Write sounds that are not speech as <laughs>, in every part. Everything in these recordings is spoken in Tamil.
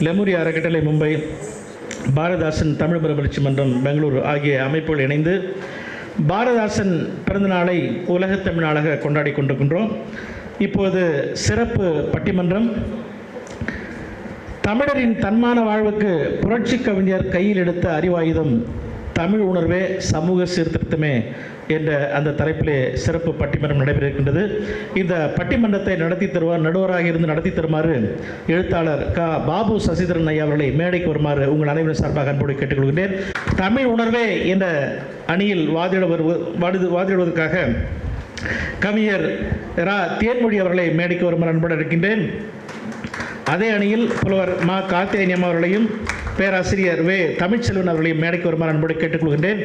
லெமுரி அறக்கட்டளை மும்பை பாரதாசன் தமிழ் மறுமலர்ச்சி மன்றம் பெங்களூரு ஆகிய அமைப்புகள் இணைந்து பாரதாசன் பிறந்தநாளை உலகத் தமிழ் கொண்டாடி கொண்டிருக்கின்றோம். இப்போது சிறப்பு பட்டிமன்றம். தமிழரின் தன்மான வாழ்வுக்கு புரட்சி கவிஞர் கையில் எடுத்த அறிவாயுதம் தமிழ் உணர்வே சமூக சீர்திருத்தமே என்ற அந்த தலைப்பிலே சிறப்பு பட்டிமன்றம் நடைபெறுகின்றது. இந்த பட்டிமன்றத்தை நடத்தி தருவார் நடுவராக இருந்து நடத்தி தருமாறு எழுத்தாளர் க. பாபு சசிதரன் ஐயா அவர்களை மேடைக்கு வருமாறு உங்கள் அனைவரும் சார்பாக அன்போடு கேட்டுக்கொள்கின்றேன். தமிழ் உணர்வே என்ற அணியில் வாதிட வருவ வாடி- வாதிடுவதற்காக கவிஞர் ரா. தேன்மொழி அவர்களை மேடைக்கு வருமாறு அன்போடு இருக்கின்றேன். அதே அணியில் புலவர் மா. கார்த்திகேயன் அவர்களையும் பேராசிரியர் வே. தமிழ்ச்செல்வன் அவர்களையும் மேடைக்கு வருமாறு அன்போடு கேட்டுக்கொள்கின்றேன்.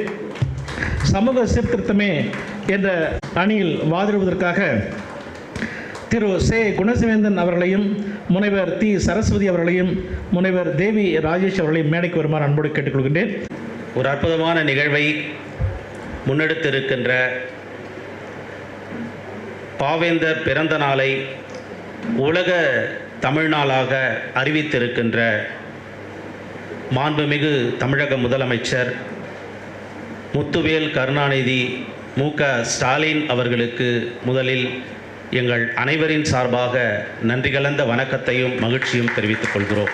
சமூக சீர்திருத்தமே என்ற அணியில் வாதிடுவதற்காக திரு. சே. குணசிவேந்தன் அவர்களையும் முனைவர் தி. சரஸ்வதி அவர்களையும் முனைவர் தேவி ராஜேஷ் அவர்களையும் மேடைக்கு வருமாறு அன்போடு கேட்டுக்கொள்கின்றேன். ஒரு அற்புதமான நிகழ்வை முன்னெடுத்திருக்கின்ற பாவேந்தர் பிறந்த நாளை உலக தமிழ்நாளாக அறிவித்திருக்கின்ற மாண்புமிகு தமிழக முதலமைச்சர் முத்துவேல் கருணாநிதி மு. க. ஸ்டாலின் அவர்களுக்கு முதலில் எங்கள் அனைவரின் சார்பாக நன்றி கலந்த வணக்கத்தையும் மகிழ்ச்சியும் தெரிவித்துக் கொள்கிறோம்.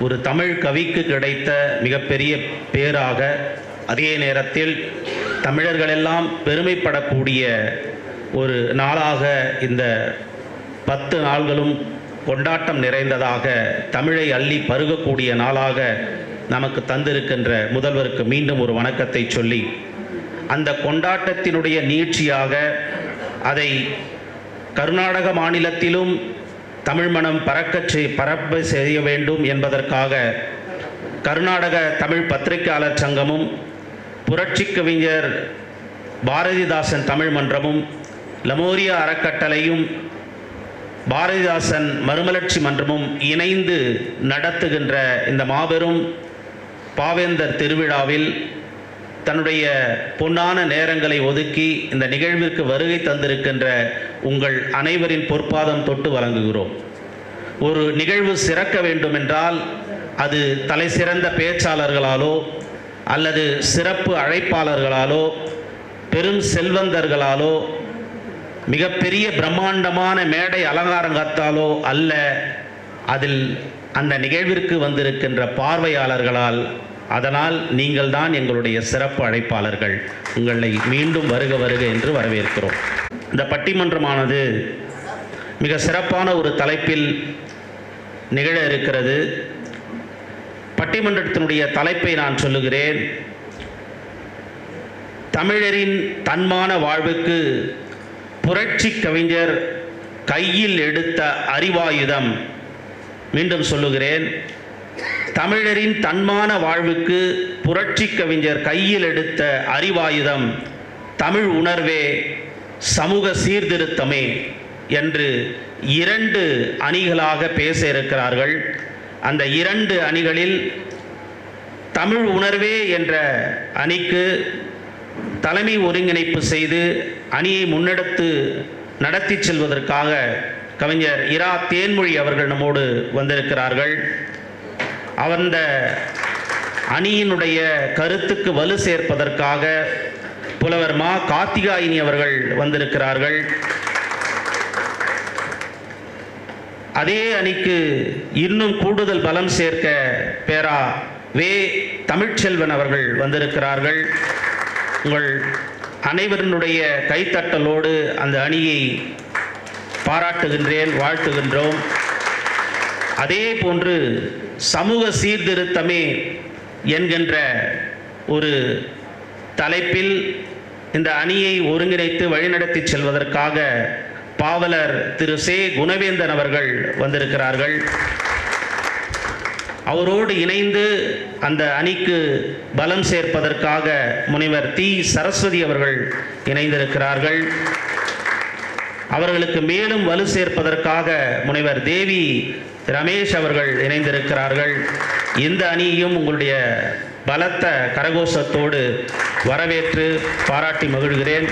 ஒரு தமிழ் கவிக்கு கிடைத்த மிகப்பெரிய பேராக அதே நேரத்தில் தமிழர்களெல்லாம் பெருமைப்படக்கூடிய ஒரு நாளாக இந்த பத்து நாள்களும் கொண்டாட்டம் நிறைந்ததாக தமிழை அள்ளி பருகக்கூடிய நாளாக நமக்கு தந்திருக்கின்ற முதல்வருக்கு மீண்டும் ஒரு வணக்கத்தை சொல்லி அந்த கொண்டாட்டத்தினுடைய நீட்சியாக அதை கர்நாடக மாநிலத்திலும் தமிழ் மனம் பறக்கச் செய் பரப்ப செய்ய வேண்டும் என்பதற்காக கர்நாடக தமிழ் பத்திரிகையாளர் சங்கமும் புரட்சி கவிஞர் பாரதிதாசன் தமிழ் மன்றமும் லமோரியா அறக்கட்டளையும் பாரதிதாசன் மறுமலர்ச்சி மன்றமும் இணைந்து நடத்துகின்ற இந்த மாபெரும் பாவேந்தர் திருவிழாவில் தன்னுடைய பொன்னான நேரங்களை ஒதுக்கி இந்த நிகழ்விற்கு வருகை தந்திருக்கின்ற உங்கள் அனைவரின் பொற்பாதம் தொட்டு வழங்குகிறோம். ஒரு நிகழ்வு சிறக்க வேண்டுமென்றால் அது தலை சிறந்த பேச்சாளர்களாலோ அல்லது சிறப்பு அழைப்பாளர்களாலோ பெரும் செல்வந்தர்களாலோ மிகப்பெரிய பிரம்மாண்டமான மேடை அலங்காரங்காத்தாலோ அல்ல அதில் அந்த நிகழ்விற்கு வந்திருக்கின்ற பார்வையாளர்களால் அதனால் நீங்கள் தான் எங்களுடைய சிறப்பு அழைப்பாளர்கள். உங்களை மீண்டும் வருக வருக என்று வரவேற்கிறோம். இந்த பட்டிமன்றமானது மிக சிறப்பான ஒரு தலைப்பில் நிகழ இருக்கிறது. பட்டிமன்றத்தினுடைய தலைப்பை நான் சொல்லுகிறேன். தமிழரின் தன்மான வாழ்வுக்கு புரட்சி கவிஞர் கையில் எடுத்த அறிவாயுதம். மீண்டும் சொல்லுகிறேன். தமிழரின் தன்மான வாழ்வுக்கு புரட்சி கவிஞர் கையில் எடுத்த அறிவாயுதம். தமிழ் உணர்வே சமூக சீர்திருத்தமே என்று இரண்டு அணிகளாக பேச இருக்கிறார்கள். அந்த இரண்டு அணிகளில் தமிழ் உணர்வே என்ற அணிக்கு தலைமை ஒருங்கிணைப்பு செய்து அணியை முன்னெடுத்து நடத்தி செல்வதற்காக கவிஞர் இரா தேன்மொழி அவர்கள் நம்மோடு வந்திருக்கிறார்கள். அந்த அணியினுடைய கருத்துக்கு வலு சேர்ப்பதற்காக புலவர் மா கார்த்திகாயினி அவர்கள் வந்திருக்கிறார்கள். அதே அணிக்கு இன்னும் கூடுதல் பலம் சேர்க்க பேரா வே தமிழ்ச்செல்வன் அவர்கள் வந்திருக்கிறார்கள். உங்கள் அனைவரினுடைய கைத்தட்டலோடு அந்த அணியை பாராட்டுகின்றேன் வாழ்த்துகின்றோம். அதே போன்று சமூக சீர்திருத்தமே என்கின்ற ஒரு தலைப்பில் இந்த அணியை ஒருங்கிணைத்து வழிநடத்தி செல்வதற்காக பாவலர் திரு சே. குணவேந்தன் அவர்கள் வந்திருக்கிறார்கள். அவரோடு இணைந்து அந்த அணிக்கு பலம் சேர்ப்பதற்காக முனைவர் தி சரஸ்வதி அவர்கள் இணைந்திருக்கிறார்கள். அவர்களுக்கு மேலும் வலு சேர்ப்பதற்காக முனைவர் தேவி ரமேஷ் அவர்கள் இணைந்திருக்கிறார்கள். இந்த அணியையும் உங்களுடைய பலத்த கரகோஷத்தோடு வரவேற்று பாராட்டி மகிழ்கிறேன்.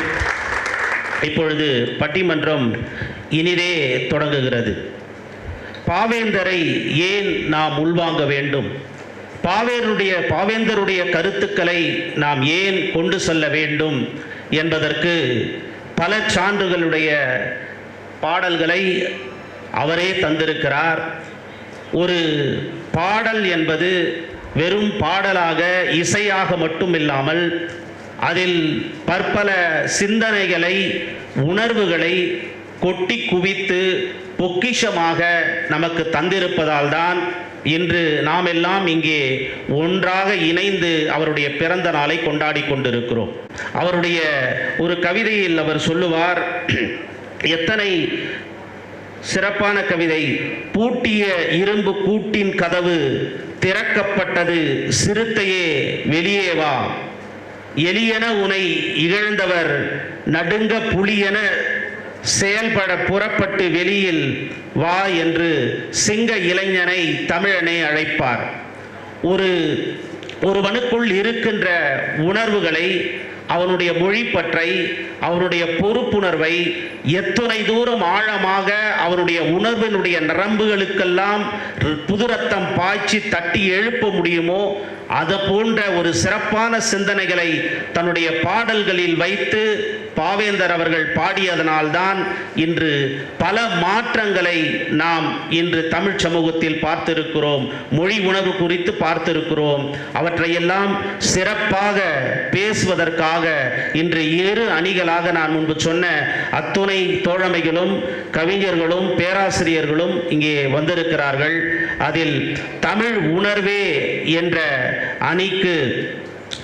இப்பொழுது பட்டிமன்றம் இனிதே தொடங்குகிறது. பாவேந்தரை ஏன் நாம் உள்வாங்க வேண்டும்? பாவேருடைய பாவேந்தருடைய கருத்துக்களை நாம் ஏன் கொண்டு செல்ல வேண்டும் என்பதற்கு பல சான்றுகளுடைய பாடல்களை அவரே தந்திருக்கிறார். ஒரு பாடல் என்பது வெறும் பாடலாக இசையாக மட்டும் இல்லாமல் அதில் பற்பல சிந்தனைகளை உணர்வுகளை கொட்டி குவித்து பொக்கிஷமாக நமக்கு தந்திருப்பதால் தான் இன்று நாம் எல்லாம் இங்கே ஒன்றாக இணைந்து அவருடைய பிறந்த நாளை கொண்டாடி கொண்டிருக்கிறோம். அவருடைய ஒரு கவிதையில் அவர் சொல்லுவார் எத்தனை சிறப்பான கவிதை. பூட்டிய இரும்பு கூட்டின் கதவு திறக்கப்பட்டது சிறுத்தையே வெளியே வா. எலியென உனை இகழ்ந்தவர் நடுங்க புலியென செயல்பட புறப்பட்டு வெளியில் வா என்று சிங்க இளைஞனை தமிழனை அழைப்பார். ஒரு ஒருவனுக்குள் இருக்கின்ற உணர்வுகளை அவனுடைய மொழிப்பற்றை அவனுடைய பொறுப்புணர்வை எத்துணை தூரம் ஆழமாக அவனுடைய உணர்வினுடைய நரம்புகளுக்கெல்லாம் புதுரத்தம் பாய்ச்சி தட்டி எழுப்ப முடியுமோ அது போன்ற ஒரு சிறப்பான சிந்தனைகளை தன்னுடைய பாடல்களில் வைத்து பாவேந்தர் அவர்கள் பாடியதனால்தான் இன்று பல மாற்றங்களை நாம் இன்று தமிழ் சமூகத்தில் பார்த்திருக்கிறோம். மொழி உணர்வு குறித்து பார்த்திருக்கிறோம். அவற்றையெல்லாம் சிறப்பாக பேசுவதற்காக இன்று இரு அணிகளாக நான் முன்பு சொன்ன அத்துணை தோழமைகளும் கவிஞர்களும் பேராசிரியர்களும் இங்கே வந்திருக்கிறார்கள். அதில் தமிழ் உணர்வே என்ற அணிக்கு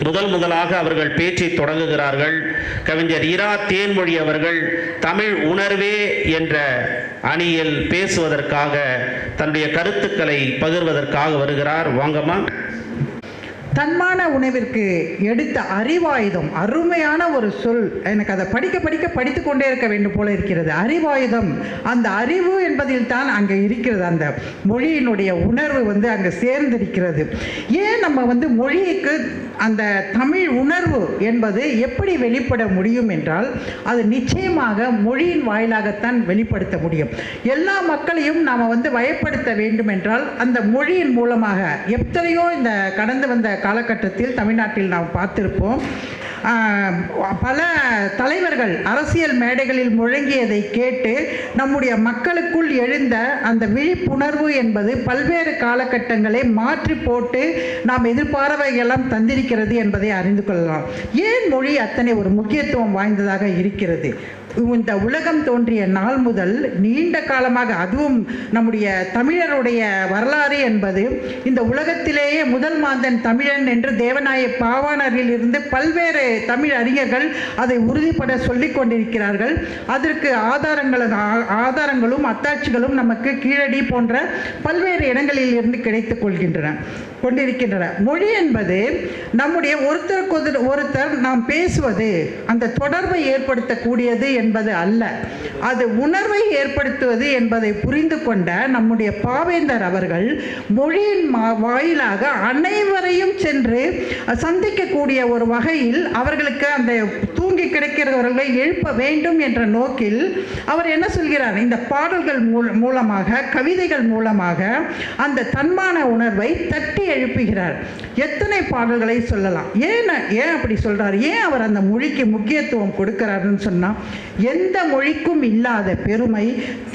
முதல் முதலாக அவர்கள் பேச்சை தொடங்குகிறார்கள். கவிஞர் இரா தேன்மொழி அவர்கள் தமிழ் உணர்வே என்ற அணியில் பேசுவதற்காக தன்னுடைய கருத்துக்களை பகிர்வதற்காக வருகிறார். வாங்கம்மா. தன்மான உணவிற்கு எடுத்த அறிவாயுதம் அருமையான ஒரு சொல். எனக்கு அதை படிக்க படிக்க படித்து கொண்டே இருக்க வேண்டும் போல இருக்கிறது. அறிவாயுதம் அந்த அறிவு என்பதில் தான் அங்கே இருக்கிறது. அந்த மொழியினுடைய உணர்வு வந்து அங்கே சேர்ந்திருக்கிறது. ஏன் நம்ம வந்து மொழிக்கு அந்த தமிழ் உணர்வு என்பது எப்படி வெளிப்பட முடியும் என்றால் அது நிச்சயமாக மொழியின் வாயிலாகத்தான் வெளிப்படுத்த முடியும். எல்லா மக்களையும் நாம் வந்து வயப்படுத்த வேண்டும் என்றால் அந்த மொழியின் மூலமாக எத்தனையோ இந்த கடந்து வந்த காலகட்டத்தில் தமிழ்நாட்டில் நாம் பார்த்திருப்போம். பல தலைவர்கள் அரசியல் மேடைகளில் முழங்கியதை கேட்டு நம்முடைய மக்களுக்குள் எழுந்த அந்த விழிப்புணர்வு என்பது பல்வேறு காலகட்டங்களை மாற்றி போட்டு நாம் எதிர்பார்வையெல்லாம் தந்திருக்கிறது என்பதை அறிந்து கொள்ளலாம். ஏன் மொழி அத்தனை ஒரு முக்கியத்துவம் வாய்ந்ததாக இருக்கிறது? இந்த உலகம் தோன்றிய நாள் முதல் நீண்ட காலமாக அதுவும் நம்முடைய தமிழருடைய வரலாறு என்பது இந்த உலகத்திலேயே முதல் மாந்தன் தமிழன் என்று தேவநாய பாவாணரில் இருந்து பல்வேறு தமிழ் அறிஞர்கள் அதை உறுதிப்பட சொல்லிக் கொண்டிருக்கிறார்கள். அதற்கு ஆதாரங்கள் ஆதாரங்களும் அத்தாட்சிகளும் நமக்கு கீழடி போன்ற பல்வேறு இடங்களில் இருந்து கிடைத்துக் கொள்கின்றன. கொண்டிருக்கின்றன. மொழி என்பது நம்முடைய ஒருத்தருக்கு ஒருத்தர் ஒருத்தர் நாம் பேசுவது அந்த தொடர்பை ஏற்படுத்தக்கூடியது என்பது அல்ல. அது உணர்வை ஏற்படுத்துவது என்பதை புரிந்து கொண்ட நம்முடைய பாவேந்தர் அவர்கள் மொழியின் மா- வாயிலாக அனைவரையும் சென்று சந்திக்கக்கூடிய ஒரு வகையில் அவர்களுக்கு அந்த தூங்கி கிடைக்கிறவர்களை எழுப்ப வேண்டும் என்ற நோக்கில் அவர் என்ன சொல்கிறார்? இந்த பாடல்கள் மூலமாக கவிதைகள் மூலமாக அந்த தன்மான உணர்வை தட்டி எழுப்புகிறார். எத்தனை பாடல்களை சொல்லலாம். ஏன் ஏன் அப்படி சொல்கிறார் ஏன் அவர் அந்த மொழிக்கு முக்கியத்துவம் கொடுக்கிறாருன்னு சொன்னால் எந்த மொழிக்கும் இல்லாத பெருமை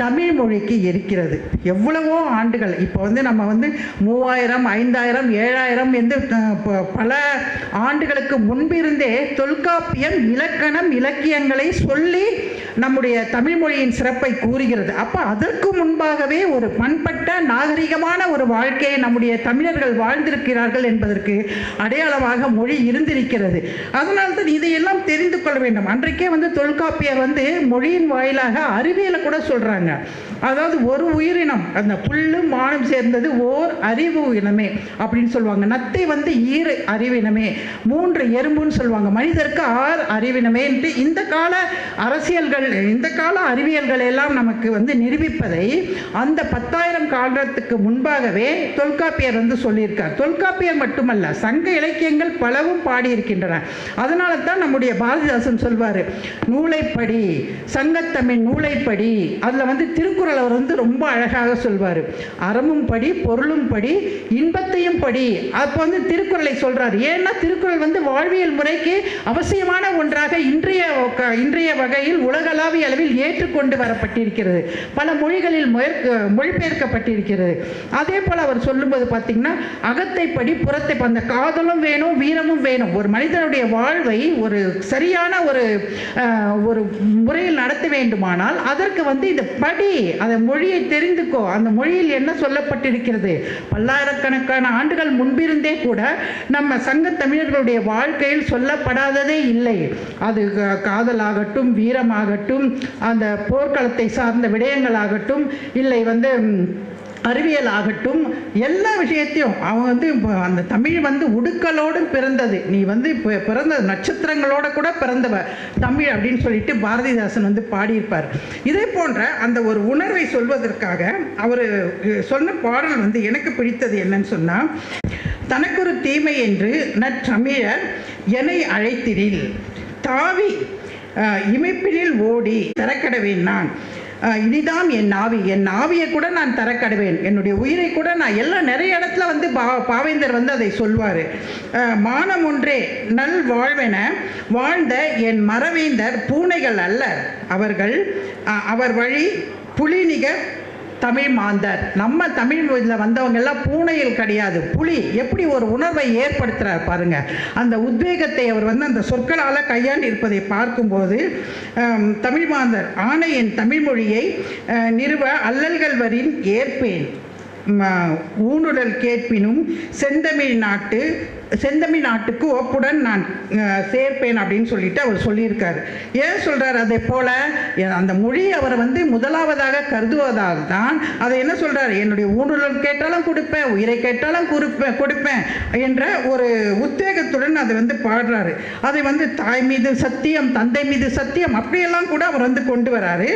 தமிழ் மொழிக்கு இருக்கிறது. எவ்வளவோ ஆண்டுகள். இப்போ வந்து நம்ம வந்து மூவாயிரம் ஐந்தாயிரம் ஏழாயிரம் என்று பல ஆண்டுகளுக்கு முன்பிருந்தே தொல்காப்பியம் இலக்கணம் இலக்கியங்களை சொல்லி நம்முடைய தமிழ் மொழியின் சிறப்பை கூறுகிறது. அப்போ அதற்கு முன்பாகவே ஒரு பண்பட்ட நாகரிகமான ஒரு வாழ்க்கையை நம்முடைய தமிழர்கள் வாழ்ந்திருக்கிறார்கள் என்பதற்கு அடையாளமாக மொழி இருந்திருக்கிறது. அதனால் தான் இதையெல்லாம் தெரிந்து கொள்ள வேண்டும். அன்றைக்கே வந்து தொல்காப்பியர் வந்து மொழியின் வாயிலாக அறிவியலை கூட சொல்கிறாங்க அதாவது ஒரு உயிரினம் அந்த புல்லும் மானம் சேர்ந்தது ஓர் அறிவு இனமே அப்படின்னு சொல்லுவாங்க. நத்தை வந்து ஈர அறிவினமே மூன்று எறும்புன்னு சொல்லுவாங்க. மனிதருக்கு ஆறு அறிவினமே என்று இந்த கால அரசியல்கள் இந்த கால அறிவியல்கள் எல்லாம் நமக்கு வந்து நிரூபிப்பதை அந்த பத்தாயிரம் காலத்துக்கு முன்பாகவே தொல்காப்பியர் வந்து சொல்லியிருக்கார். தொல்காப்பியர் மட்டுமல்ல சங்க இலக்கியங்கள் பலவும் பாடியிருக்கின்றன. அதனால தான் நம்முடைய பாரதிதாசன் சொல்வார் நூலைப்படி சங்கத்தமிழ் நூலைப்படி அதில் வந்து திருக்குறள் அவர் வந்து ரொம்ப அழகாக சொல்வார். அறமும் படி பொருளும் படி இன்பத்தையும் படி. அப்போ வந்து திருக்குறளை சொல்கிறார் ஏன்னா திருக்குறள் வந்து வாழ்வியல் முறைக்கு அவசியமான ஒன்றாக இன்றைய க- இன்றைய வகையில் உலகளாவிய அளவில் ஏற்றுக்கொண்டு வரப்பட்டிருக்கிறது. பல மொழிகளில் மொழிபெயர்க்கப்பட்டிருக்கிறது. அதே போல் அவர் சொல்லும்போது பார்த்தீங்கன்னா அகத்தை படி புறத்தை அந்த காதலும் வேணும் வீரமும் வேணும். ஒரு மனிதனுடைய வாழ்வை ஒரு சரியான ஒரு ஒரு முறையில் நடத்த வேண்டுமானால் அதற்கு வந்து இந்த படி அந்த மொழியை தெரிந்துக்கோ. அந்த மொழியில் என்ன சொல்லப்பட்டிருக்கிறது? பல்லாயிரக்கணக்கான ஆண்டுகள் முன்பிருந்தே கூட நம்ம சங்க தமிழர்களுடைய வாழ்க்கையில் சொல்லப்படாததே இல்லை. அது காதலாகட்டும் வீரமாகட்டும் அந்த போர்க்களத்தை சார்ந்த விடயங்களாகட்டும் இல்லை வந்து அறிவியல் ஆகட்டும் எல்லா விஷயத்தையும் அவன் வந்து இப்போ அந்த தமிழ் வந்து உடுக்கலோடு பிறந்தது. நீ வந்து இப்போ பிறந்த நட்சத்திரங்களோட கூட பிறந்தவ தமிழ் அப்படின்னு சொல்லிட்டு பாரதிதாசன் வந்து பாடியிருப்பார். இதே போன்ற அந்த ஒரு உணர்வை சொல்வதற்காக அவர் சொன்ன பாடல் வந்து எனக்கு பிடித்தது என்னன்னு சொன்னால் தனக்கொரு தீமை என்று நற்றமிழர் என்னை அழைத்திடில். தாவி இமைப்பினில் ஓடி திறக்கடவேன் நான். இனிதாம் என் ஆவி என் ஆவியை கூட நான் தரக்கடுவேன். என்னுடைய உயிரை கூட நான் எல்லாம் நிறைய இடத்துல வந்து பா பாவேந்தர் வந்து அதை சொல்வார். மானம் ஒன்றே நல் வாழ்வென வாழ்ந்த என் மரவேந்தர் பூனைகள் அல்ல அவர்கள் அவர் வழி புலிநிகர் தமிழ் மாந்தர். நம்ம தமிழ் இதில் வந்தவங்கெல்லாம் பூனையில் கிடையாது. புலி. எப்படி ஒரு உணர்வை ஏற்படுத்துகிறார் பாருங்க. அந்த உத்வேகத்தை அவர் வந்து அந்த சொற்களால் கையாண்டு இருப்பதை பார்க்கும்போது தமிழ் மாந்தர் ஆணையின் தமிழ் மொழியை நிறுவ அல்லல்கள் வரின் ஏற்பேன். ஊனுடல் கேட்பினும் செந்தமிழ் நாட்டு செந்தமிழ் நாட்டுக்கு ஒப்புடன் நான் சேர்ப்பேன் அப்படின்னு சொல்லிட்டு அவர் சொல்லியிருக்காரு. ஏன் சொல்றார் அதே போல அந்த மொழி அவர் வந்து முதலாவதாக கருதுவதால் தான் அதை என்ன சொல்றாரு? என்னுடைய ஊடுருவல் கேட்டாலும் கொடுப்பேன் உயிரை கேட்டாலும் கொடுப்பேன் கொடுப்பேன் என்ற ஒரு உத்வேகத்துடன் அதை வந்து பாடுறாரு. அதை வந்து தாய் மீது சத்தியம் தந்தை மீது சத்தியம் அப்படியெல்லாம் கூட அவர் வந்து கொண்டு வராரு.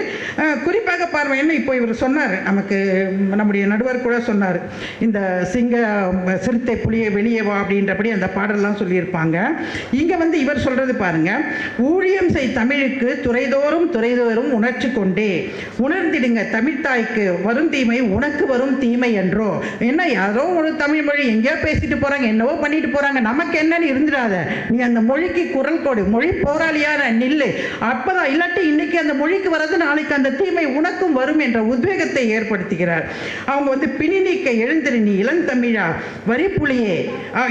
குறிப்பாக பார்வைன்னு இப்போ இவர் சொன்னார் நமக்கு நம்முடைய நடுவர் கூட சொன்னார் இந்த சிங்க சிறுத்தை புலியை வெளியே வா அப்படின்றபடி அந்த பாடலாம் சொல்லியிருப்பாங்க. இங்கே வந்து இவர் சொல்றது பாருங்க ஊழியம் செய் தமிழுக்கு துறைதோறும் துறைதோறும் உணர்ச்சி கொண்டே. உணர்ந்திடுங்க தமிழ்தாய்க்கு வரும் தீமை உனக்கு வரும் தீமை என்றோ. என்ன யாரோ ஒரு தமிழ் மொழி எங்கேயோ பேசிட்டு போறாங்க என்னவோ பண்ணிட்டு போகிறாங்க நமக்கு என்னன்னு இருந்துடாத. நீ அந்த மொழிக்கு குரல் கொடு மொழி போராளியான நில்லு. அப்பதான் இல்லாட்டி இன்னைக்கு அந்த மொழிக்கு வர்றது நாளைக்கு அந்த தீமை உனக்கும் வரும் என்ற உத்வேகத்தை ஏற்படுத்துகிறார். அவங்க வந்து பிணி நீக்க எழுந்திரு நீ இளந்தமிழா வரிப்புலியே புலியே.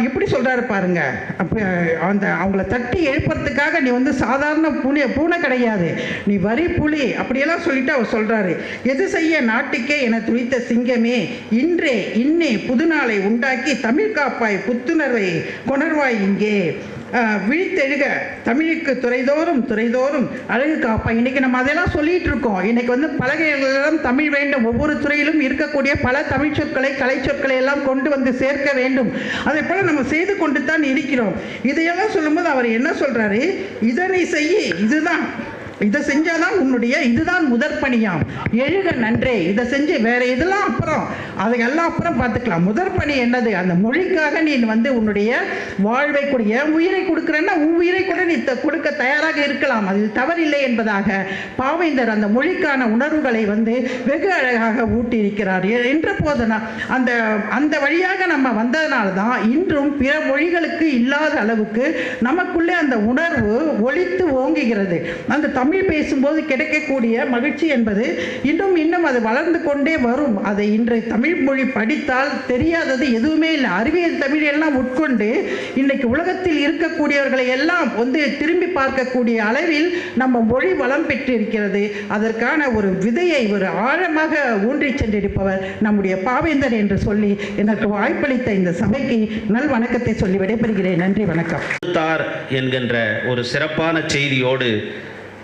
இப்படி சொல்றாரு பாருங்க. அப்ப அந்த அவங்கள தட்டி எழுப்புறதுக்காக நீ வந்து சாதாரண புலி பூனை கிடையாது. நீ வரி புலி அப்படியெல்லாம் சொல்லிட்டு அவர் சொல்றாரு. எது செய்ய நாட்டுக்கே என துணித்த சிங்கமே இன்றே இன்னே புதுநாளை உண்டாக்கி தமிழ் காப்பாய் புத்துணர்வை கொணர்வாய் இங்கே. விழித்தெழுக. தமிழுக்கு துறைதோறும் துறைதோறும். அழகு காப்பா இன்றைக்கி நம்ம அதெல்லாம் சொல்லிகிட்டு இருக்கோம் இன்றைக்கி வந்து பலகைகளிடம் தமிழ் வேண்டும். ஒவ்வொரு துறையிலும் இருக்கக்கூடிய பல தமிழ் சொற்களை கலை சொற்களை எல்லாம் கொண்டு வந்து சேர்க்க வேண்டும். அதை போல் நம்ம செய்து கொண்டு தான் இருக்கிறோம். இதையெல்லாம் சொல்லும்போது அவர் என்ன சொல்கிறாரு இதனை செய்ய இதுதான். இதை செஞ்சாதான் உன்னுடைய இதுதான் முதற்பணியாம் எழுக நன்றே. இதை செஞ்சு வேற இதெல்லாம் அப்புறம்? அதையெல்லாம் அப்புறம் பார்த்துக்கலாம். முதற்பணி என்னது? அந்த மொழிக்காக நீ வந்து உன்னுடைய வாழ்வை கொடு. என் உயிரை கொடுக்குறேன்னா உன் உயிரை கூட நீ கொடுக்க தயாராக இருக்கலாம். அதில் தவறில்லை என்பதாக பாவேந்தர் அந்த மொழிக்கான உணர்வுகளை வந்து வெகு அழகாக ஊட்டியிருக்கிறார். என்ற போதுனா அந்த அந்த வழியாக நம்ம வந்ததுனால தான் இன்றும் பிற மொழிகளுக்கு இல்லாத அளவுக்கு நமக்குள்ளே அந்த உணர்வு ஒழித்து ஓங்குகிறது. அந்த தமிழ் தமிழ் பேசும்போது கிடைக்கக்கூடிய மகிழ்ச்சி என்பது இன்னும் இன்னும் அது வளர்ந்து கொண்டே வரும். அதை இன்றைய தமிழ் மொழி படித்தால் தெரியாதது எதுவுமே இல்லை. அறிவியல் தமிழ் எல்லாம் உட்கொண்டு இன்றைக்கு உலகத்தில் இருக்கக்கூடியவர்களை எல்லாம் வந்து திரும்பி பார்க்கக்கூடிய அளவில் நம்ம மொழி வளம் பெற்றிருக்கிறது. அதற்கான ஒரு விதையை ஒரு ஆழமாக ஊன்றி சென்றிருப்பவர் நம்முடைய பாவேந்தர் என்று சொல்லி எனக்கு வாய்ப்பளித்த இந்த சபைக்கு நல் வணக்கத்தை சொல்லி விடைபெறுகிறேன். நன்றி வணக்கம். என்கின்ற ஒரு சிறப்பான செய்தியோடு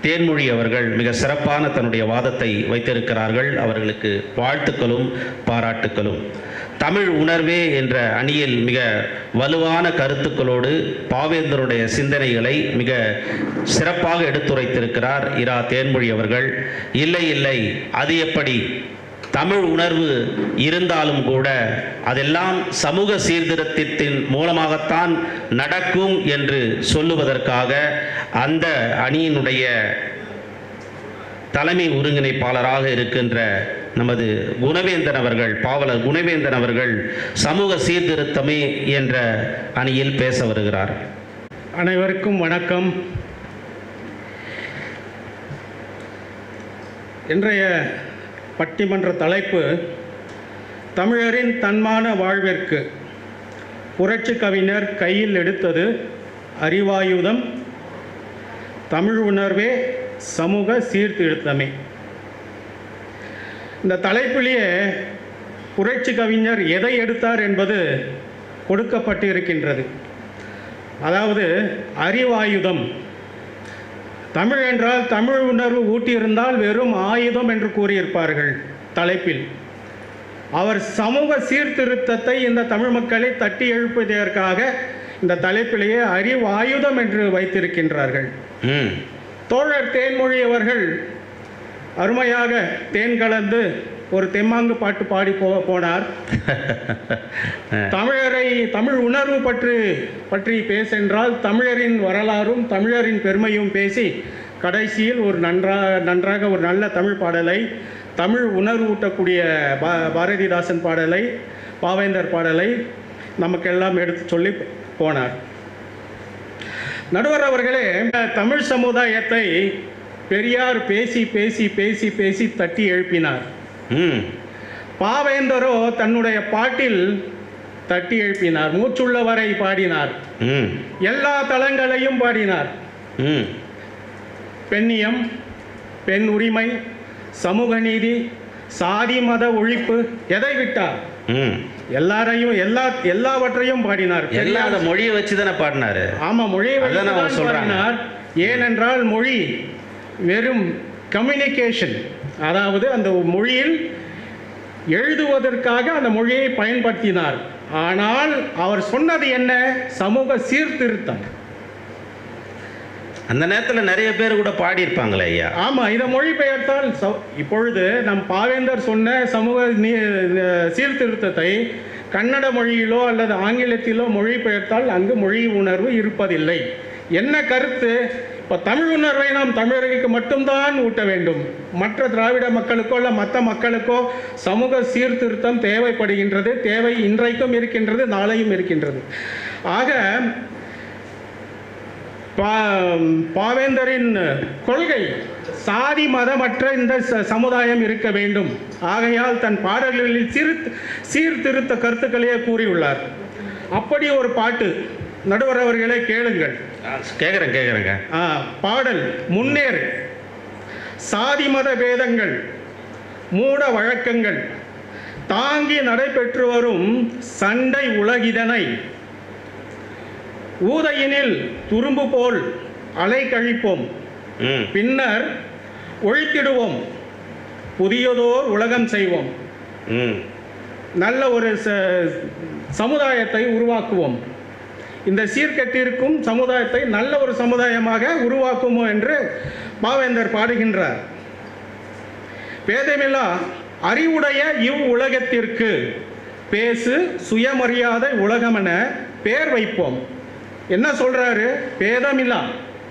தேன்மொழி அவர்கள் மிக சிறப்பான தன்னுடைய வாதத்தை வைத்திருக்கிறார்கள். அவர்களுக்கு வாழ்த்துக்களும் பாராட்டுக்களும். தமிழ் உணர்வே என்ற அணியில் மிக வலுவான கருத்துக்களோடு பாவேந்தருடைய சிந்தனைகளை மிக சிறப்பாக எடுத்துரைத்திருக்கிறார் இரா தேன்மொழி அவர்கள். இல்லை இல்லை அது எப்படி? தமிழ் உணர்வு இருந்தாலும் கூட அதெல்லாம் சமூக சீர்திருத்தத்தின் மூலமாகத்தான் நடக்கும் என்று சொல்லுவதற்காக அந்த அணியினுடைய தலைமை ஒருங்கிணைப்பாளராக இருக்கின்ற நமது குணவேந்தன் அவர்கள் பாவலர் குணவேந்தன் அவர்கள் சமூக சீர்திருத்தமே என்ற அணியில் பேச வருகிறார். அனைவருக்கும் வணக்கம். இன்றைய பட்டிமன்ற தலைப்பு தமிழரின் தன்மான வாழ்விற்கு. புரட்சி கவிஞர் கையில் எடுத்தது அறிவாயுதம் தமிழ் உணர்வே சமூக சீர்திருத்தமே. இந்த தலைப்பிலேயே புரட்சி கவிஞர் எதை எடுத்தார் என்பது கொடுக்கப்பட்டு இருக்கின்றது அதாவது அறிவாயுதம் தமிழ் என்றால் தமிழ் உணர்வு ஊட்டியிருந்தால் வெறும் ஆயுதம் என்று கூறியிருப்பார்கள். தலைப்பில் அவர் சமூக சீர்திருத்தத்தை இந்த தமிழ் மக்களை தட்டி எழுப்புவதற்காக இந்த தலைப்பிலேயே அறிவாயுதம் என்று வைத்திருக்கின்றார்கள். ம். தோழர் தேன்மொழி அவர்கள் அருமையாக தேன் கலந்து ஒரு தெம்மாங்கு பாட்டு பாடி போ போனார். <laughs> தமிழரை தமிழ் உணர்வு பற்றி பற்றி பேசென்றால் தமிழரின் வரலாறும் தமிழரின் பெருமையும் பேசி கடைசியில் ஒரு நன்றா நன்றாக ஒரு நல்ல தமிழ் பாடலை தமிழ் உணர்வு ஊட்டக்கூடிய பா பாரதிதாசன் பாடலை பாவேந்தர் பாடலை நமக்கெல்லாம் எடுத்து சொல்லி போனார். நடுவர் அவர்களே தமிழ் சமுதாயத்தை பெரியார் பேசி பேசி பேசி பேசி தட்டி எழுப்பினார். பாவேந்தரோ தன்னுடைய பாட்டில் தட்டி எழுப்பினார். மூச்சுள்ளவரை பாடினார். ம். எல்லா தளங்களையும் பாடினார். ம். பெண்ணியம் பெண் உரிமை சமூக நீதி சாதி மத ஒழிப்பு எதை விட்டார்? ம். எல்லாரையும் எல்லா எல்லாவற்றையும் பாடினார். எல்லாம் அந்த மொழியை வச்சு தானே பாடினாரு? ஆமா மொழியை சொல்றாங்க. பாடினார். ஏனென்றால் மொழி வெறும் கம்யூனிகேஷன் அதாவது அந்த மொழியில் எழுதுவதற்காக அந்த மொழியை பயன்படுத்தினார். ஆனால் அவர் சொன்னது என்ன? சமூக சீர்திருத்தம். அந்த நேரத்தில் நிறைய பேர் கூட பாடியிருப்பாங்களே ஐயா. ஆமா இதை மொழிபெயர்த்தால் ச- இப்பொழுது நம் பாவேந்தர் சொன்ன சமூக நீ- சீர்திருத்தத்தை கன்னட மொழியிலோ அல்லது ஆங்கிலத்திலோ மொழிபெயர்த்தால் அங்கு மொழி உணர்வு இருப்பதில்லை. என்ன கருத்து? இப்போ தமிழ் உணர்வை நாம் தமிழர்களுக்கு மட்டும்தான் ஊட்ட வேண்டும். மற்ற திராவிட மக்களுக்கோ அல்ல மற்ற மக்களுக்கோ சமூக சீர்திருத்தம் தேவைப்படுகின்றது தேவை இன்றைக்கும் இருக்கின்றது நாளையும் இருக்கின்றது. ஆக பா- பாவேந்தரின் கொள்கை சாதி மதமற்ற இந்த ச- சமுதாயம் இருக்க வேண்டும். ஆகையால் தன் பாடல்களில் சீர் சீர்திருத்த கருத்துக்களையே கூறியுள்ளார். அப்படி ஒரு பாட்டு நடுவர் அவர்களே கேளுங்கள் கேட்குறேன் கேட்குறேங்க பாடல் முன்னேறு. சாதி மத பேதங்கள் மூட வழக்கங்கள் தாங்கி நடைபெற்று வரும் சண்டை உலகிதனை. ஊதையினில் துரும்பு போல் அலை கழிப்போம். பின்னர் ஒழித்திடுவோம். புதியதோர் உலகம் செய்வோம். நல்ல ஒரு சமுதாயத்தை உருவாக்குவோம். இந்த சீர்கெட்டிருக்கும் சமுதாயத்தை நல்ல ஒரு சமுதாயமாக உருவாக்குமோ என்று பாவேந்தர் பாடுகின்றார். பேதமில்லா அறிவுடைய இவ் உலகத்திற்கு பேசு சுயமரியாதை உலகமென பேர் வைப்போம். என்ன சொல்றாரு? பேதமில்லா.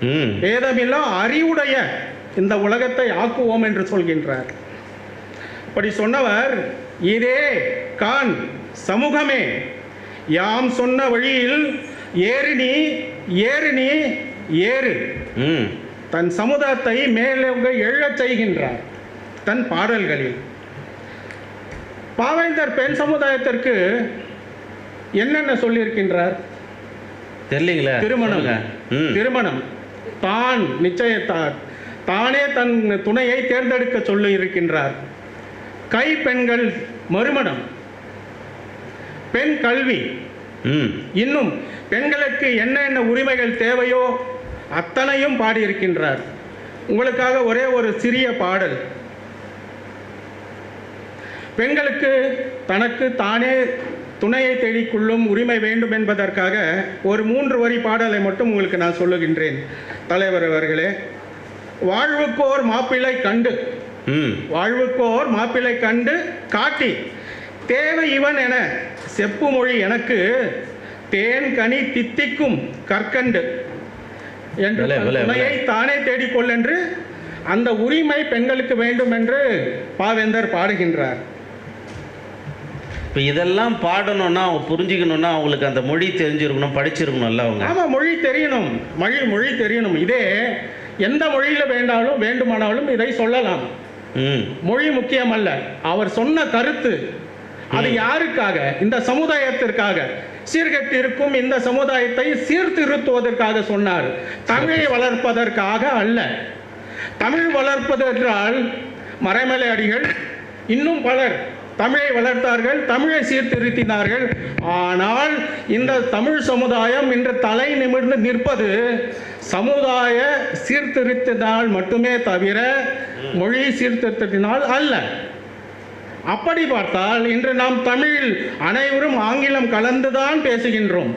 ம். பேதமில்லா அறிவுடைய இந்த உலகத்தை ஆக்குவோம் என்று சொல்கின்றார். அப்படி சொன்னவர் இதே கான் சமூகமே. யாம் சொன்ன வழியில் ஏறு நீ ஏறு தன் சமுதாயத்தை மேலோங்க எழச் செய்கின்றார். தன் பாடல்களில். பாவேந்தர் பெண் சமுதாயத்திற்கு என்னென்ன சொல்லியிருக்கின்றார்? தெரியலீங்களே. திருமணம். திருமணம். தான் நிச்சயத்தார் தானே தன் துணையை தேர்ந்தெடுக்க சொல்லி இருக்கின்றார் கை பெண்கள் மறுமணம். பெண் கல்வி. இன்னும் பெண்களுக்கு என்னென்ன உரிமைகள் தேவையோ அத்தனையும் பாடியிருக்கின்றார். உங்களுக்காக ஒரே ஒரு சிறிய பாடல். பெண்களுக்கு தனக்கு தானே துணையை தேடிக்கொள்ளும் உரிமை வேண்டும் என்பதற்காக ஒரு மூன்று வரி பாடலை மட்டும் உங்களுக்கு நான் சொல்லுகின்றேன். தலைவர் அவர்களே வாழ்வுக்கோர் மாப்பிள்ளை கண்டு. ம். வாழ்வுக்கோர் மாப்பிள்ளை கண்டு காட்டி தேவை இவன் என செப்பு மொழி எனக்கு தேன் கனி தித்திக்கும் கற்கண்டு என்று துணையை தானே தேடிக்கொள் என்று அந்த உரிமை பெண்களுக்கு வேண்டும் என்று பாவேந்தர் பாடுகின்றார். இப்போ இதெல்லாம் பாடணும்னா அவங்க புரிஞ்சுக்கணும்னா அவங்களுக்கு அந்த மொழி தெரிஞ்சிருக்கணும் படிச்சிருக்கணும்ல அவங்க. ஆமா மொழி தெரியணும். மொழி மொழி தெரியணும். இதே எந்த மொழியில வேண்டாலும் வேண்டுமானாலும் இதை சொல்லலாம். ம். மொழி முக்கியமல்ல. அவர் சொன்ன கருத்து அது யாருக்காக? இந்த சமுதாயத்திற்காக. சீர்கெட்டிருக்கும் இந்த சமுதாயத்தை சீர்திருத்துவதற்காக சொன்னார். தமிழை வளர்ப்பதற்காக அல்ல. தமிழ் வளர்ப்பது என்றால் மறைமலை அடிகள் இன்னும் பலர் தமிழை வளர்த்தார்கள் தமிழை சீர்திருத்தினார்கள். ஆனால் இந்த தமிழ் சமுதாயம் இன்று தலை நிமிர்ந்து நிற்பது சமுதாய சீர்திருத்தினால் மட்டுமே தவிர மொழி சீர்திருத்தினால் அல்ல. அப்படி பார்த்தால் இன்று நாம் தமிழில் அனைவரும் ஆங்கிலம் கலந்துதான் பேசுகின்றோம்.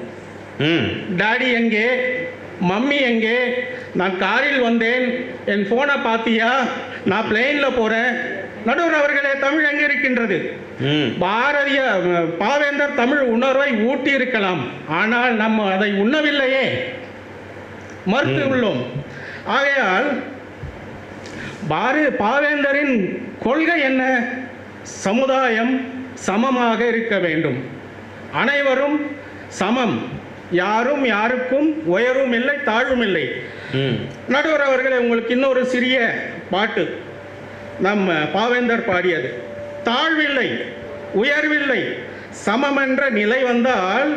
ம். டாடி எங்கே? மம்மி எங்கே? நான் காரில் வந்தேன். என் ஃபோனை பார்த்தியா? நான் பிளெயினில் போகிறேன் நடுவர் அவர்களே தமிழ் எங்கே இருக்கின்றது ம். பாரதிய பாவேந்தர் தமிழ் உணர்வை ஊட்டி இருக்கலாம் ஆனால் நம்ம அதை உண்ணவில்லையே. மறுத்து உள்ளோம். ஆகையால் பாரு பாவேந்தரின் கொள்கை என்ன? சமுதாயம் சமமாக இருக்க வேண்டும். அனைவரும் சமம். யாரும் யாருக்கும் உயரும் இல்லை தாழ்வும் இல்லை. ம். நடுவர் அவர்களே உங்களுக்கு இன்னொரு சிறிய பாட்டு. நம்ம பாவேந்தர் பாடியது. தாழ்வில்லை உயர்வில்லை சமமென்ற நிலை வந்தால்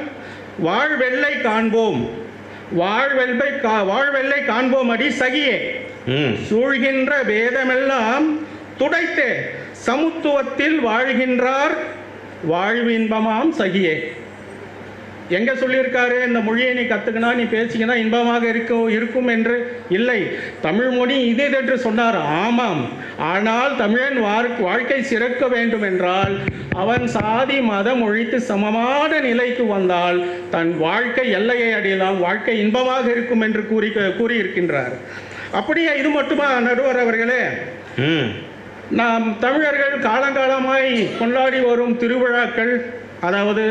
வாழ்வெல்லை காண்போம். வாழ்வெல்லை கா வாழ்வெல்லை காண்போம் அடி சகியே. ம். சூழ்கின்ற வேதமெல்லாம் துடைத்தே. சமுத்துவத்தில் வாழ்கின்றார் வாழ்வின்பமாம் சகியே. எங்கே சொல்லியிருக்காரு? இந்த மொழியை நீ கற்றுக்கினா நீ பேசிக்கினா இன்பமாக இருக்கும் இருக்கும் என்று இல்லை. தமிழ் மொழி இது என்று சொன்னார். ஆமாம். ஆனால் தமிழன் வாழ்க்கை சிறக்க வேண்டும் என்றால் அவன் சாதி மதம் ஒழித்து சமமான நிலைக்கு வந்தால் தன் வாழ்க்கை எல்லையை அடையலாம் வாழ்க்கை இன்பமாக இருக்கும் என்று கூறி கூறியிருக்கின்றார். அப்படியே இது மட்டுமா நடுவர் அவர்களே? ம். நாம் தமிழர்கள் காலங்காலமாய் கொண்டாடி வரும் திருவிழாக்கள் அதாவது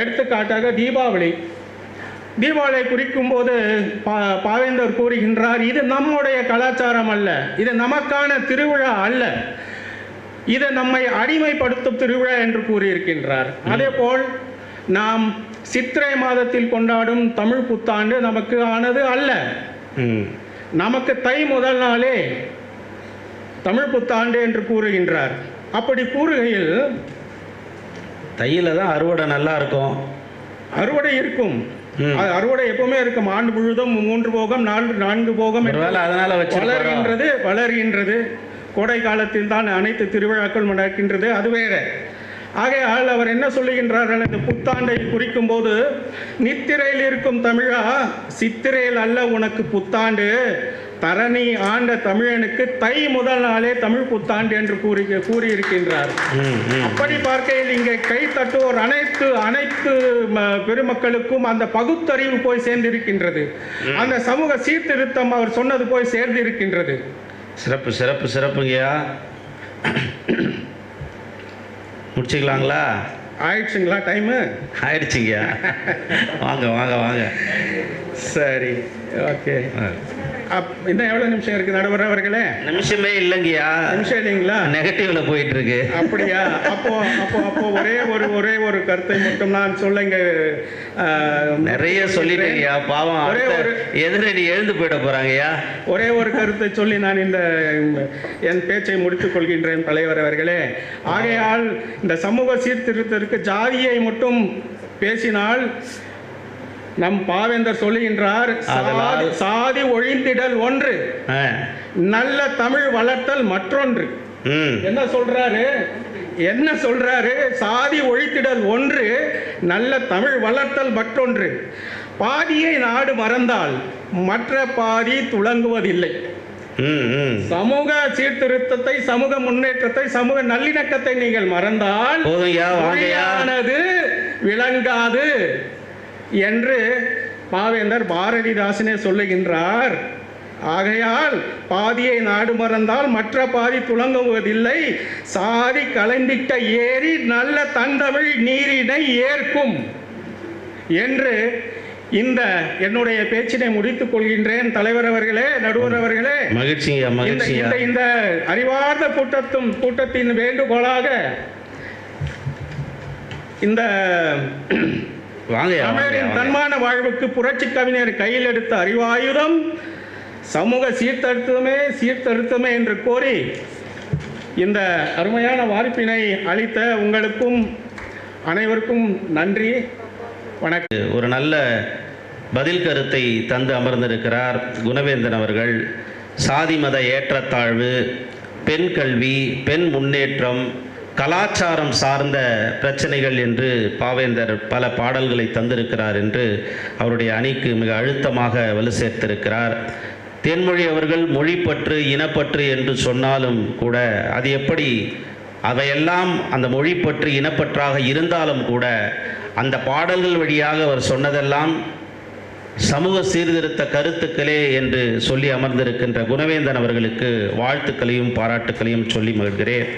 எடுத்துக்காட்டாக தீபாவளி. தீபாவளியை குறிக்கும் போது பா பாவேந்தர் கூறுகின்றார் இது நம்முடைய கலாச்சாரம் அல்ல இது நமக்கான திருவிழா அல்ல. இது நம்மை அடிமைப்படுத்தும் திருவிழா என்று கூறியிருக்கின்றார். அதே போல் நாம் சித்திரை மாதத்தில் கொண்டாடும் தமிழ் புத்தாண்டு நமக்கு ஆனது அல்ல. நமக்கு தை முதல் நாளே தமிழ் புத்தாண்டு என்று கூறுகின்றார். அப்படி கூறுகையில் தையில தான் அறுவடை நல்லா இருக்கும். அறுவடை இருக்கும். அறுவடை எப்பவுமே இருக்கும். ஆண்டு முழுதும் மூன்று போகம் நான்கு நான்கு போகம் அதனால? வளர்கின்றது வளர்கின்றது. கோடை காலத்தில் தான் அனைத்து திருவிழாக்கள் நடக்கின்றது. அது வேற. ஆகையால் அவர் என்ன சொல்லுகின்றார்கள்? இந்த புத்தாண்டை குறிக்கும் போது நித்திரையில் இருக்கும் தமிழா சித்திரையில் அல்ல உனக்கு புத்தாண்டு. தரணி ஆண்ட தமிழனுக்கு தை முதல் நாளே தமிழ் புத்தாண்டு என்று கூறி கூறியிருக்கின்றார். அப்படி பார்க்கையில் இங்கே கை தட்டுவோர் அனைத்து அனைத்து பெருமக்களுக்கும் அந்த பகுத்தறிவு போய் சேர்ந்திருக்கின்றது. அந்த சமூக சீர்திருத்தம் அவர் சொன்னது போய் சேர்ந்திருக்கின்றது. சிறப்பு சிறப்பு சிறப்புங்கய்யா. முடிச்சுக்கலாங்களா? ஆயிடுச்சுங்களா டைமு ஆயிடுச்சுங்கய்யா. <laughs> வாங்க வாங்க வாங்க. சரி ஓகே இன்னும் எவ்வளோ நிமிஷம் இருக்குது? நடுவர் அவர்களே? நிமிஷமே இல்லைங்கய்யா. நிமிஷம் இல்லைங்களா? நெகட்டிவ்ல போயிட்டு இருக்கு அப்படியா? அப்போ அப்போ அப்போ ஒரே ஒரு ஒரே ஒரு கருத்தை மட்டும் நான் சொல்ல இங்க ஆ, நிறைய சொல்லிட்டீங்கய்யா. பாவம் ஒரே ஒரு எதிரடி எழுந்து போயிட போறாங்கய்யா. ஒரே ஒரு கருத்தை சொல்லி நான் இந்த என் பேச்சை முடித்துக் கொள்கின்றேன் தலைவர் அவர்களே. ஆகையால் இந்த சமூக சீர்திருத்தத்திற்கு ஜாதியை மட்டும் பேசினால் நம் பாவேந்தர் சொல்லுகின்றார் சாதி- ஒழிந்திடல் ஒன்று. நல்ல தமிழ் வளர்த்தல் மற்றொன்று. என்ன சொல்றாரு? என்ன சொல்றாரு? சாதி ஒழித்திடல் ஒன்று நல்ல தமிழ் வளர்த்தல் மற்றொன்று. பாதியை நாடு மறந்தால் மற்ற பாதி துளங்குவதில்லை. சமூக சீர்திருத்தத்தை சமூக முன்னேற்றத்தை சமூக நல்லிணக்கத்தை நீங்கள் மறந்தால் விளங்காது. என்று பாவேந்தர் பாரதிதாசனே சொல்லுகின்றார். ஆகையால் பாதியை நாடு மறந்தால் மற்ற பாதி துளங்குவதில்லை. சாதி கலந்திட்ட ஏரி நல்ல தந்தமிழ் நீரினை ஏற்கும் என்று இந்த என்னுடைய பேச்சினை முடித்துக் கொள்கின்றேன். தலைவர் அவர்களே நடுவர் அவர்களே. இந்த இந்த அறிவார்ந்த கூட்டத்தும் கூட்டத்தின் வேண்டுகோளாக இந்த தமிழரின். தன்மான வாழ்வுக்கு புரட்சி கவிஞர் கையில் எடுத்த அறிவாயுதம் சமூக சீர்திருத்தமே சீர்திருத்தமே என்று கோரி இந்த அருமையான வாய்ப்பினை அளித்த உங்களுக்கும் அனைவருக்கும் நன்றி வணக்கம் ஒரு நல்ல பதில் கருத்தை தந்து அமர்ந்திருக்கிறார் குணவேந்தன் அவர்கள் சாதி மத ஏற்றத்தாழ்வு பெண் கல்வி பெண் முன்னேற்றம் கலாச்சாரம் சார்ந்த பிரச்சனைகள் என்று பாவேந்தர் பல பாடல்களை தந்திருக்கிறார் என்று அவருடைய அணிக்கு மிக அழுத்தமாக வலு சேர்த்திருக்கிறார். தென்மொழி அவர்கள் மொழிப்பற்று இனப்பற்று என்று சொன்னாலும் கூட அது எப்படி அவையெல்லாம் அந்த மொழிப்பற்று இனப்பற்றாக இருந்தாலும் கூட அந்த பாடல்கள் வழியாக அவர் சொன்னதெல்லாம் சமூக சீர்திருத்த கருத்துக்களே என்று சொல்லி அமர்ந்திருக்கின்ற குணவேந்தன் அவர்களுக்கு வாழ்த்துக்களையும் பாராட்டுக்களையும் சொல்லி மகிழ்கிறேன்.